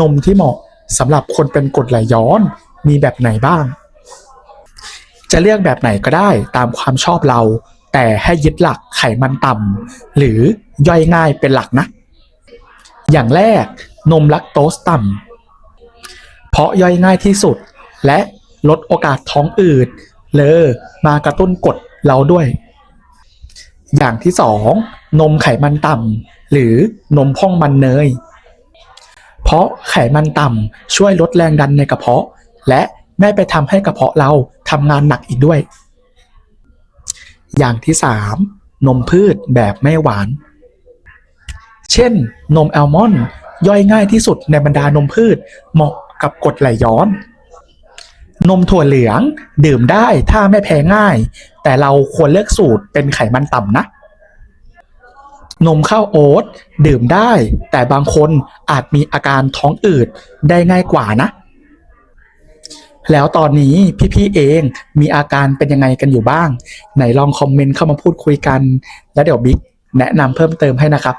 นมที่เหมาะสำหรับคนเป็นกรดไหลย้อนมีแบบไหนบ้าง จะเลือกแบบไหนก็ได้ตามความชอบเรา แต่ให้ยึดหลักไขมันต่ำหรือย่อยง่ายเป็นหลักนะ อย่างแรกนมลักโตสต่ำเพราะย่อยง่ายที่สุด และลดโอกาสท้องอืดเลอมากระตุ้นกรดเราด้วย อย่างที่สองนมไขมันต่ำหรือนมพ่องมันเนย เพราะไขมันต่ำช่วยลดแรงดันในกระเพาะ และไม่ไปทำให้กระเพาะเราทำงานหนักอีกด้วย อย่างที่สามนมพืชแบบไม่หวาน เช่น นมแอลมอนด์ย่อยง่ายที่สุดในบรรดานมพืชเหมาะกับกรดไหลย้อน นมถั่วเหลืองดื่มได้ถ้าไม่แพ้ง่าย แต่เราควรเลือกสูตรเป็นไขมันต่ำนะ นมข้าวโอ๊ตดื่มได้ แต่บางคนอาจมีอาการท้องอืดได้ง่ายกว่านะ แล้วตอนนี้พี่ๆเองมีอาการเป็นยังไงกันอยู่บ้าง ไหนลองคอมเมนต์เข้ามาพูดคุยกัน แล้วเดี๋ยวบิ๊กแนะนำเพิ่มเติมให้นะครับ